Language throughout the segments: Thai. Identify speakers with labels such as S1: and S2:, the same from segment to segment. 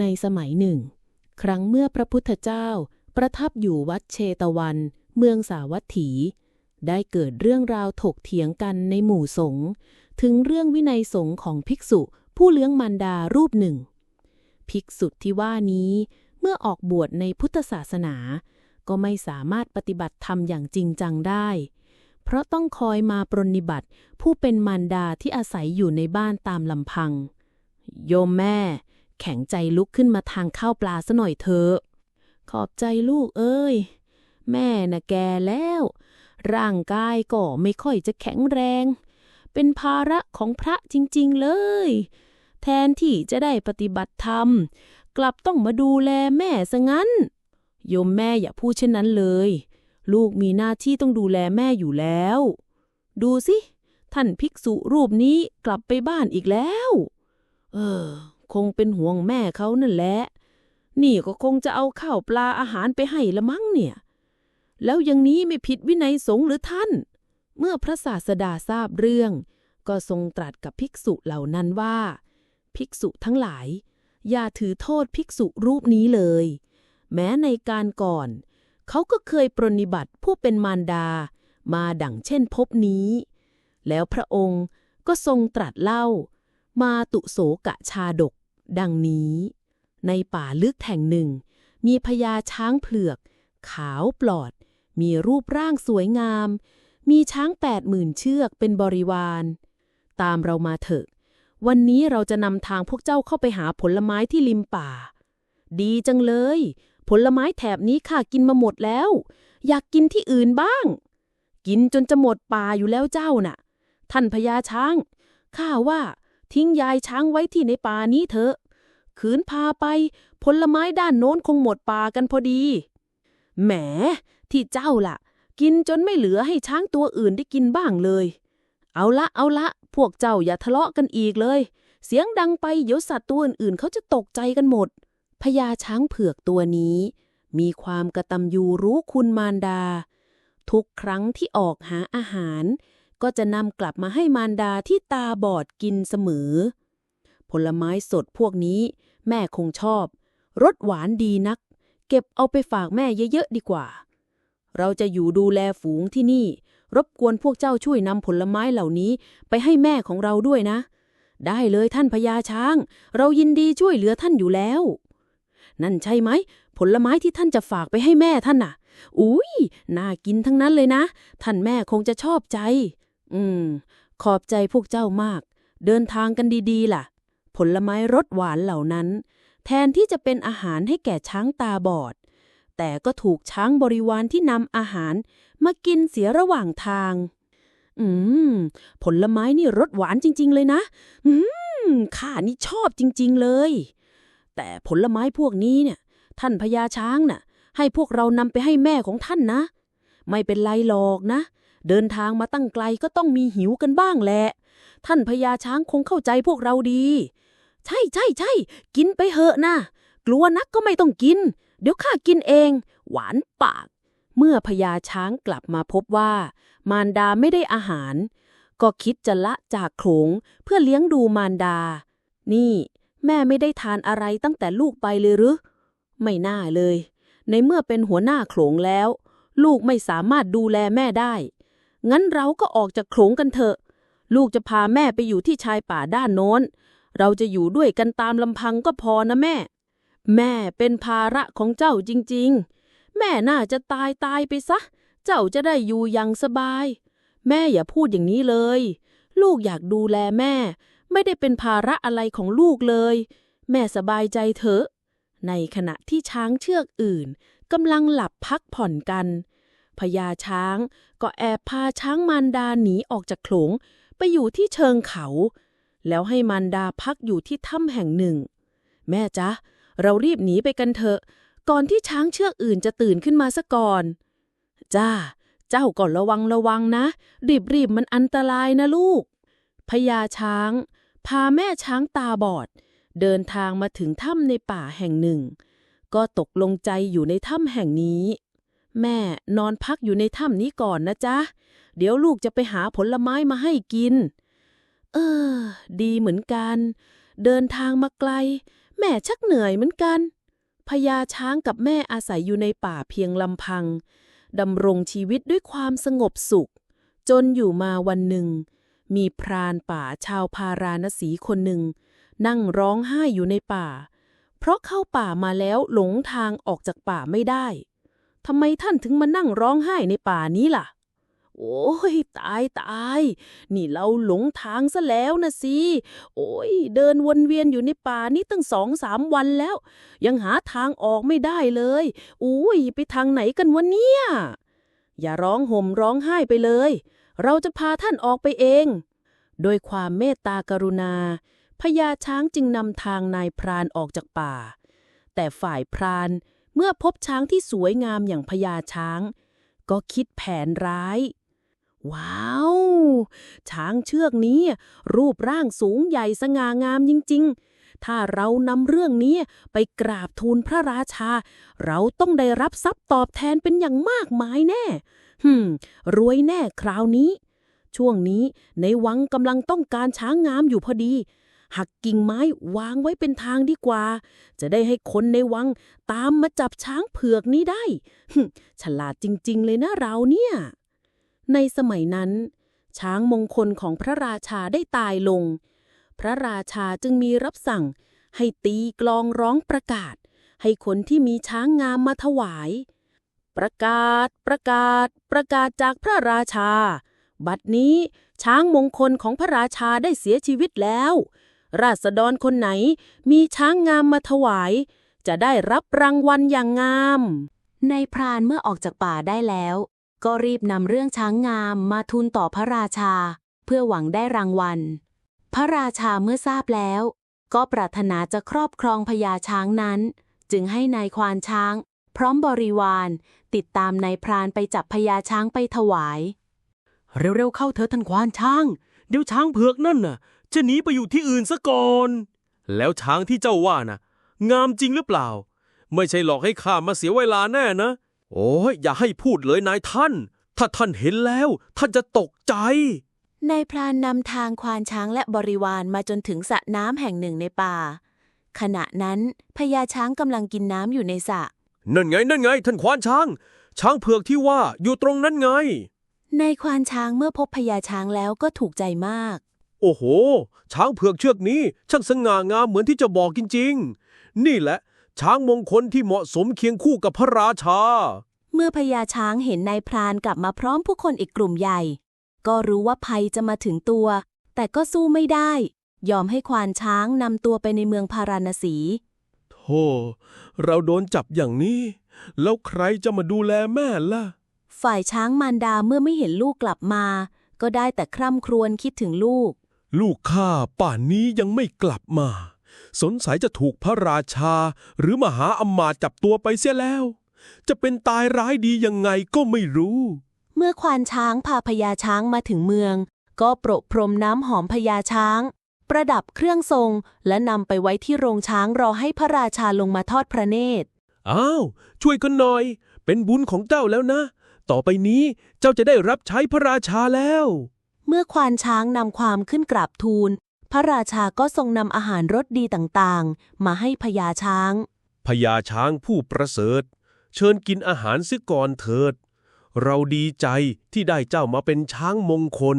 S1: ในสมัยหนึ่ง ครั้งเมื่อพระพุทธเจ้า ประทับอยู่วัดเชตวัน เมืองสาวัตถี ได้เกิดเรื่องราวถกเถียงกันในหมู่สงฆ์ถึงเรื่องวินัยสงฆ์ของภิกษุผู้เลี้ยงมารดารูปหนึ่ง ภิกษุที่ว่านี้เมื่อออกบวชในพุทธศาสนา ก็ไม่สามารถปฏิบัติธรรมอย่างจริงจังได้ เพราะต้องคอยมาปรนนิบัติผู้เป็นมารดาที่อาศัยอยู่ในบ้านตามลำพัง โยมแม่ แข็งใจลุกขึ้นมาทางข้าวปลาซะหน่อยเถอะขอบใจลูกเอ้ย แม่น่ะแก่แล้ว ร่างกายก็ไม่ค่อยจะแข็งแรง เป็นภาระของพระจริง ๆ เลย แทนที่จะได้ปฏิบัติธรรม กลับต้องมาดูแลแม่ซะงั้น โยมแม่อย่าพูดเช่นนั้นเลย ลูกมีหน้าที่ต้องดูแลแม่อยู่แล้ว ดูสิ ท่านภิกษุรูปนี้กลับไปบ้านอีกแล้ว เออ คงเป็นห่วงแม่เขานั่นแหละ นี่ก็คงจะเอาข้าวปลาอาหารไปให้ละมั้งเนี่ย แล้วอย่างนี้ไม่ผิดวินัยสงฆ์หรือท่าน เมื่อพระศาสดาทราบเรื่อง ก็ทรงตรัสกับภิกษุเหล่านั้นว่า ภิกษุทั้งหลาย อย่าถือโทษภิกษุรูปนี้เลย แม้ในการก่อน เขาก็เคยปรนนิบัติผู้เป็นมารดา มาดั่งเช่นพบนี้ แล้วพระองค์ก็ทรงตรัสเล่า มาตุโสกะชาดก ดังนี้ ในป่าลึกแห่งหนึ่ง มีพญาช้างเผือก ขาวปลอด มีรูปร่างสวยงาม มีช้างแปดหมื่นเชือกเป็นบริวาร ตามเรามาเถอะ วันนี้เราจะนำทางพวกเจ้าเข้าไปหาผลไม้ที่ริมป่า ดีจังเลย ผลไม้แถบนี้ข้ากินมาหมดแล้ว อยากกินที่อื่นบ้าง กินจนจะหมดป่าอยู่แล้วเจ้าน่ะ ท่านพญาช้างข้าว่า ทิ้งยายช้างไว้ที่ในป่านี้เถอะ ขืนพาไป ผลไม้ด้านโน้นคงหมดป่ากันพอดี แหม ที่เจ้าล่ะ กินจนไม่เหลือให้ช้างตัวอื่นได้กินบ้างเลย เอาละเอาละ พวกเจ้าอย่าทะเลาะกันอีกเลย เสียงดังไปเดี๋ยวสัตว์ตัวอื่นๆเขาจะตกใจกันหมดพญาช้างเผือกตัวนี้ มีความกระตัมยูรู้คุณมารดา ทุกครั้งที่ออกหาอาหาร ก็จะนำกลับมาให้มารดาที่ตาบอดกินเสมอ ผลไม้สดพวกนี้ แม่คงชอบ รสหวานดีนัก เก็บเอาไปฝากแม่เยอะๆดีกว่า เราจะอยู่ดูแลฝูงที่นี่ รบกวนพวกเจ้าช่วยนำผลไม้เหล่านี้ไปให้แม่ของเราด้วยนะ ได้เลยท่านพญาช้าง เรายินดีช่วยเหลือท่านอยู่แล้ว นั่นใช่ไหม ผลไม้ที่ท่านจะฝากไปให้แม่ท่านน่ะอุ้ย น่ากินทั้งนั้นเลยนะ ท่านแม่คงจะชอบใจ อืม ขอบใจพวกเจ้ามาก เดินทางกันดีๆ ล่ะ ผลไม้รสหวานเหล่านั้น แทนที่จะเป็นอาหารให้แก่ช้างตาบอด แต่ก็ถูกช้างบริวารที่นำอาหาร มากินเสียระหว่างทาง อืม ผลไม้นี่รสหวานจริง ๆ เลยนะ อืม ข้านี่ชอบจริง ๆ เลย แต่ผลไม้พวกนี้เนี่ย ท่านพญาช้างน่ะ ให้พวกเรานำไปให้แม่ของท่านนะ ไม่เป็นไรหรอกนะ เดินทางมาตั้งไกลก็ต้องมีหิวกันบ้างแหละ ท่านพญาช้างคงเข้าใจพวกเราดี ใช่ใช่ใช่กินไปเหอะนะ กลัวนักก็ไม่ต้องกิน เดี๋ยวข้ากินเอง หวานปาก เมื่อพญาช้างกลับมาพบว่า มารดาไม่ได้อาหาร ก็คิดจะละจากโขลงเพื่อเลี้ยงดูมารดา นี่ แม่ไม่ได้ทานอะไรตั้งแต่ลูกไปเลยหรือไม่น่าเลย ในเมื่อเป็นหัวหน้าโขลงแล้ว ลูกไม่สามารถดูแลแม่ได้ งั้นเราก็ออกจากโขลงกันเถอะ ลูกจะพาแม่ไปอยู่ที่ชายป่าด้านโน้น เราจะอยู่ด้วยกันตามลำพังก็พอนะแม่ แม่เป็นภาระของเจ้าจริง ๆ แม่น่าจะตายตายไปซะ เจ้าจะได้อยู่อย่างสบาย แม่อย่าพูดอย่างนี้เลย ลูกอยากดูแลแม่ ไม่ได้เป็นภาระอะไรของลูกเลย แม่สบายใจเถอะ ในขณะที่ช้างเชือกอื่นกำลังหลับพักผ่อนกัน พญาช้าง ก็แอบพาช้างมารดาหนีออกจากโขลงไปอยู่ที่เชิงเขา แล้วให้มารดาพักอยู่ที่ถ้ำแห่งหนึ่ง แม่จ๊ะ เรารีบหนีไปกันเถอะ ก่อนที่ช้างเชือกอื่นจะตื่นขึ้นมาซะก่อน จ้า เจ้าก็ระวังระวังนะ รีบรีบมันอันตรายนะลูกพญาช้าง พาแม่ช้างตาบอด เดินทางมาถึงถ้ำในป่าแห่งหนึ่ง ก็ตกลงใจอยู่ในถ้ำแห่งนี้ แม่นอนพักอยู่ในถ้ำนี้ก่อนนะจ๊ะ เดี๋ยวลูกจะไปหาผลไม้มาให้กิน เออ ดีเหมือนกัน เดินทางมาไกล แม่ชักเหนื่อยเหมือนกันพญาช้างกับแม่อาศัยอยู่ในป่าเพียงลำพังดำรงชีวิตด้วยความสงบสุข จนอยู่มาวันหนึ่ง มีพรานป่าชาวพาราณสีคนหนึ่ง นั่งร้องไห้อยู่ในป่า เพราะเข้าป่ามาแล้วหลงทางออกจากป่าไม่ได้ ทำไมท่านถึงมานั่งร้องไห้ในป่านี้ล่ะ โอ้ย ตายตาย นี่เราหลงทางซะแล้วนะสิ โอ้ย เดินวนเวียนอยู่ในป่านี้ตั้งสองสามวันแล้ว ยังหาทางออกไม่ได้เลย อุ้ย ไปทางไหนกันวะเนี่ย อย่าร้องห่มร้องไห้ไปเลย เราจะพาท่านออกไปเอง โดยความเมตตากรุณา พญาช้างจึงนำทางนายพรานออกจากป่า แต่ฝ่ายพราน เมื่อพบช้างที่สวยงามอย่างพญาช้าง ก็คิดแผนร้าย ว้าว ช้างเชือกนี้ รูปร่างสูงใหญ่สง่างามจริง ๆ ถ้าเรานำเรื่องนี้ไปกราบทูลพระราชา เราต้องได้รับทรัพย์ตอบแทนเป็นอย่างมากมายแน่ฮึมรวยแน่คราวนี้ ช่วงนี้ในวังกำลังต้องการช้างงามอยู่พอดี หักกิ่งไม้วางไว้เป็นทางดีกว่า จะได้ให้คนในวังตามมาจับช้างเผือกนี้ได้ ฉลาดจริง ๆ เลยนะเราเนี่ย ในสมัยนั้น ช้างมงคลของพระราชาได้ตายลง พระราชาจึงมีรับสั่ง ให้ตีกลองร้องประกาศ ให้คนที่มีช้างงามมาถวาย ประกาศ ประกาศ ประกาศจากพระราชาบัดนี้ช้างมงคลของพระราชาได้เสียชีวิตแล้ว ราษฎรคนไหน มีช้างงามมาถวาย จะได้รับรางวัลอย่างงาม
S2: ในายพรานเมื่อออกจากป่าได้แล้ว ก็รีบนำเรื่องช้างงามมาทูลต่อพระราชา เพื่อหวังได้รางวัล พระราชาเมื่อทราบแล้ว ก็ปรารถนาจะครอบครองพญาช้างนั้น จึงให้นายควานช้าง พร้อมบริวาร ติดตามนายพรานไปจับพญาช้างไปถวาย
S3: เร็วๆเข้าเถอะท่านควานช้าง เดี๋ยวช้างเผือกนั่นน่ะ จะหนีไปอยู่ที่อื่นซะก่อน แล้วช้างที่เจ้าว่าน่ะ งามจริงหรือเปล่า ไม่ใช่หลอกให้ข้ามาเสียเวลาแน่นะ โอ้ยอย่าให้พูดเลยนายท่าน ถ้าท่านเห็นแล้ว ท่านจะตกใจ
S2: นายพรานนำทางควานช้างและบริวารมาจนถึงสระน้ำแห่งหนึ่งในป่า ขณะนั้นพญาช้างกำลังกินน้ำอยู่ในสระ
S3: นั่นไงนั่นไง ท่านควานช้าง ช้างเผือกที่ว่าอยู่ตรงนั้นไง
S2: นายควานช้างเมื่อพบพญาช้างแล้วก็ถูกใจมาก
S3: โอ้โห ช้างเผือกเชือกนี้ช่างสง่างามเหมือนที่จะบอกจริงๆ นี่แหละ ช้างมงคลที่เหมาะสมเคียงคู่กับพระราชา
S2: เมื่อพญาช้างเห็นนายพรานกลับมาพร้อมผู้คนอีกกลุ่มใหญ่ ก็รู้ว่าภัยจะมาถึงตัว แต่ก็สู้ไม่ได้ ยอมให้ควานช้างนำตัวไปในเมืองพาราณสี
S3: โธ่เราโดนจับอย่างนี้ แล้วใครจะมาดูแลแม่ล่ะ
S2: ฝ่ายช้างมารดาเมื่อไม่เห็นลูกกลับมา ก็ได้แต่คร่ำครวญคิดถึงลูก
S3: ลูกข้าป่านนี้ยังไม่กลับมาสงสัยจะถูกพระราชา หรือมหาอำมาตย์จับตัวไปเสียแล้ว จะเป็นตายร้ายดียังไงก็ไม่รู้
S2: เมื่อควานช้างพาพญาช้างมาถึงเมือง ก็โปรดพรมน้ำหอมพญาช้าง ประดับเครื่องทรง และนำไปไว้ที่โรงช้างรอให้พระราชาลงมาทอดพระเนตร
S3: อ้าว ช่วยกันหน่อย เป็นบุญของเจ้าแล้วนะ ต่อไปนี้เจ้าจะได้รับใช้พระราชาแล้ว
S2: เมื่อควานช้างนำความขึ้นกราบทูล พระราชาก็ทรงนำอาหารรสดีต่างๆ มาให้พญาช้าง
S3: พญาช้างผู้ประเสริฐ เชิญกินอาหารซิก่อนเถิด เราดีใจที่ได้เจ้ามาเป็นช้างมงคล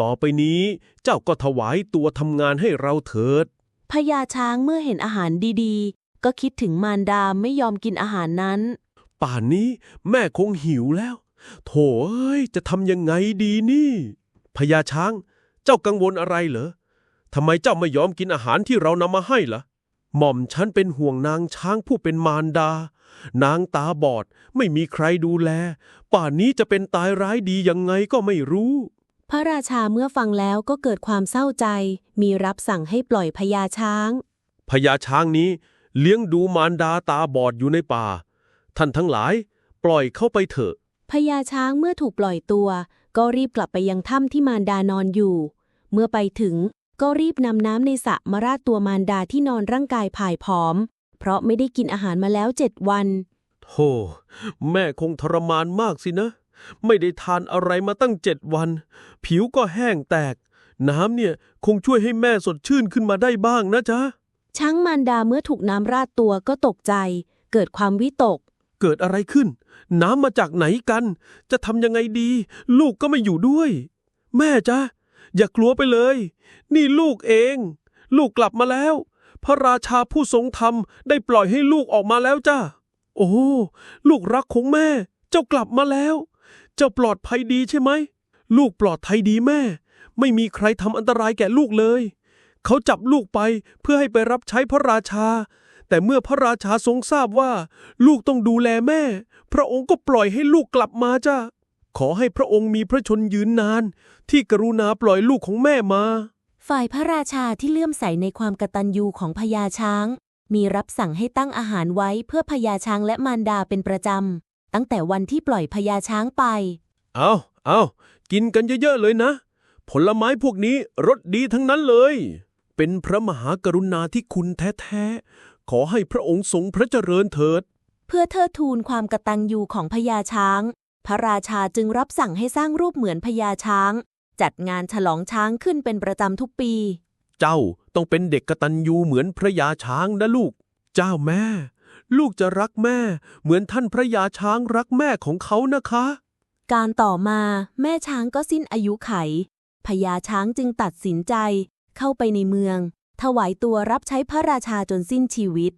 S3: ต่อไปนี้เจ้าก็ถวายตัวทำงานให้เราเถิด
S2: พญาช้างเมื่อเห็นอาหารดีๆ ก็คิดถึงมารดาไม่ยอมกินอาหารนั้น
S3: ป่านนี้แม่คงหิวแล้ว โถเอ้ยจะทำยังไงดีนี่ พญาช้าง เจ้ากังวลอะไรเหรอทำไมเจ้าไม่ยอมกินอาหารที่เรานำมาให้ล่ะ หม่อมฉันเป็นห่วงนางช้างผู้เป็นมารดา นางตาบอดไม่มีใครดูแล ป่านนี้จะเป็นตายร้ายดียังไงก็ไม่รู้
S2: พระราชาเมื่อฟังแล้วก็เกิดความเศร้าใจ มีรับสั่งให้ปล่อยพญาช้าง
S3: พญาช้างนี้เลี้ยงดูมารดาตาบอดอยู่ในป่า ท่านทั้งหลาย ปล่อยเข้าไปเถอะ
S2: พญาช้างเมื่อถูกปล่อยตัว ก็รีบกลับไปยังถ้ำที่มารดานอนอยู่ เมื่อไปถึงก็รีบนำน้ำในสระมาราดตัวมารดาที่นอนร่างกายผายผอม เพราะไม่ได้กินอาหารมาแล้วเจ็ดวัน
S3: โธ่แม่คงทรมานมากสินะ ไม่ได้ทานอะไรมาตั้งเจ็ดวัน ผิวก็แห้งแตก น้ำเนี่ยคงช่วยให้แม่สดชื่นขึ้นมาได้บ้างนะจ๊ะ
S2: ช้างมารดาเมื่อถูกน้ำราดตัวก็ตกใจ เกิดความวิตก
S3: เกิดอะไรขึ้น น้ำมาจากไหนกัน จะทำยังไงดี ลูกก็ไม่อยู่ด้วย แม่จ๊ะอย่ากลัวไปเลย นี่ลูกเอง ลูกกลับมาแล้ว พระราชาผู้ทรงธรรมได้ปล่อยให้ลูกออกมาแล้วจ้าโอ้ลูกรักของแม่ เจ้ากลับมาแล้ว เจ้าปลอดภัยดีใช่ไหม ลูกปลอดภัยดีแม่ ไม่มีใครทำอันตรายแก่ลูกเลย เขาจับลูกไปเพื่อให้ไปรับใช้พระราชา แต่เมื่อพระราชาทรงทราบว่า ลูกต้องดูแลแม่ พระองค์ก็ปล่อยให้ลูกกลับมาจ้าขอให้พระองค์มีพระชนยืนนาน ที่กรุณาปล่อยลูกของแม่มา
S2: ฝ่ายพระราชาที่เลื่อมใสในความกตัญญูของพญาช้าง มีรับสั่งให้ตั้งอาหารไว้เพื่อพญาช้างและมารดาเป็นประจำ ตั้งแต่วันที่ปล่อยพญาช้างไป
S3: เอาเอากินกันเยอะๆเลยนะ ผลไม้พวกนี้รสดีทั้งนั้นเลย เป็นพระมหากรุณาที่คุณแท้ๆ ขอให้พระองค์ทรงพระเจริญเถิด
S2: เพื่อเทิดทูนความกตัญญูของพญาช้าง พระราชาจึงรับสั่งให้สร้างรูปเหมือนพญาช้าง จัดงานฉลองช้างขึ้นเป็นประจำทุกปี
S3: เจ้าต้องเป็นเด็กกตัญญูเหมือนพระยาช้างนะลูก เจ้าแม่ ลูกจะรักแม่ เหมือนท่านพระยาช้างรักแม่ของเขานะคะ
S2: การต่อมาแม่ช้างก็สิ้นอายุไขพญาช้างจึงตัดสินใจเข้าไปในเมือง ถวายตัวรับใช้พระราชาจนสิ้นชีวิต